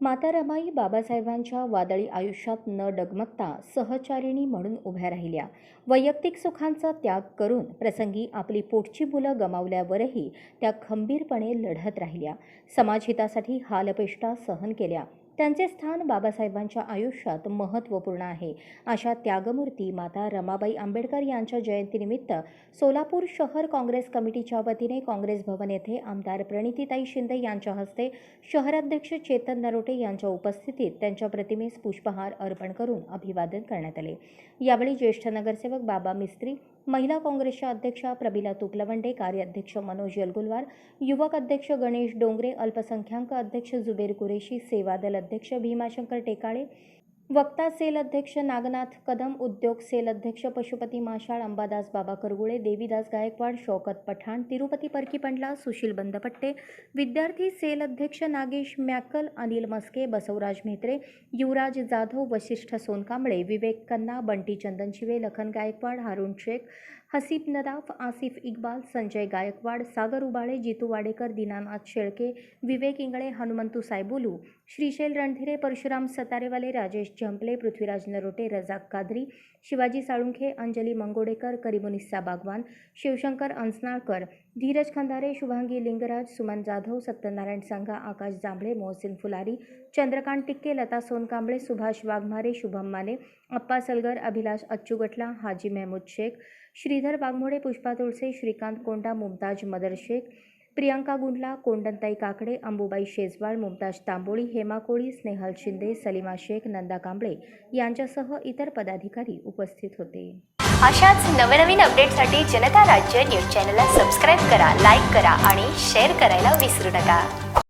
माता रमाई बाबासाहेबांच्या वादळी आयुष्यात न डगमगता सहचारिणी म्हणून उभ्या राहिल्या. वैयक्तिक सुखांचा त्याग करून प्रसंगी आपली पोटची मुलं गमावल्यावरही त्या खंबीरपणे लढत राहिल्या. समाजहितासाठी हालपेष्टा सहन केल्या. त्यांचे स्थान बाबासाहेबांच्या आयुष्यात महत्त्वपूर्ण आहे. अशा त्यागमूर्ती माता रमाबाई आंबेडकर यांच्या जयंतीनिमित्त सोलापूर शहर काँग्रेस कमिटीच्या वतीने काँग्रेस भवन येथे आमदार प्रणितीताई शिंदे यांच्या हस्ते शहराध्यक्ष चेतन नरोटे यांच्या उपस्थितीत त्यांच्या प्रतिमेस पुष्पहार अर्पण करून अभिवादन करण्यात आले. यावेळी ज्येष्ठ नगरसेवक बाबा मिस्त्री महिला काँग्रेसच्या अध्यक्षा प्रबिला तुकलवंडे कार्याध्यक्ष मनोज यलगुलवार युवक अध्यक्ष गणेश डोंगरे अल्पसंख्याक अध्यक्ष जुबेर कुरेशी सेवादल अध्यक्ष भीमाशंकर टेकाळे वक्ता सेल अध्यक्ष नागनाथ कदम उद्योग सेल अध्यक्ष पशुपती माशाळ अंबादास बाबा करगुळे देवीदास गायकवाड शौकत पठाण तिरुपती परकी पंडला सुशील बंदपट्टे विद्यार्थी सेल अध्यक्ष नागेश मॅकल अनिल मस्के बसवराज म्हेत्रे युवराज जाधव वशिष्ठ सोनकांबळे विवेक कन्ना बंटी चंदनशिवे लखन गायकवाड हारुण शेख हसीब नदाफ आसिफ इक्बाल संजय गायकवाड सागर उबाळे जितू वाडेकर दीनानाथ शेळके विवेक इंगळे हनुमंतू सायबोलू श्रीशैल रणधीरे परशुराम सतारेवाले राजेश चंपले पृथ्वीराज नरोटे रजाक कादरी शिवाजी साळुंखे अंजली मंगोडेकर करिमुनिस्सा बागवान शिवशंकर अंसनाळकर धीरज खंदारे शुभांगी लिंगराज सुमन जाधव सत्यनारायण संघा आकाश जांभळे मोहसिन फुलारी चंद्रकांत टिक्के लता सोनकांबळे सुभाष वाघमारे शुभम माने अप्पा सलगर अभिलाष अच्चुगटला हाजी मेहमूद शेख श्रीधर वाघमोडे पुष्पा तुळसे श्रीकांत कोंडा मुमताज मदर शेख प्रियंका गुंडला कोंडनताई काकडे अंबुबाई शेजवाळ मुमताज तांबोळी हेमा कोळी स्नेहल शिंदे सलीमा शेख नंदा कांबळे यांच्यासह इतर पदाधिकारी उपस्थित होते. अशाच नवनवीन अपडेटसाठी जनता राज्य न्यूज चॅनलला सबस्क्राईब करा लाईक करा आणि शेअर करायला विसरू नका.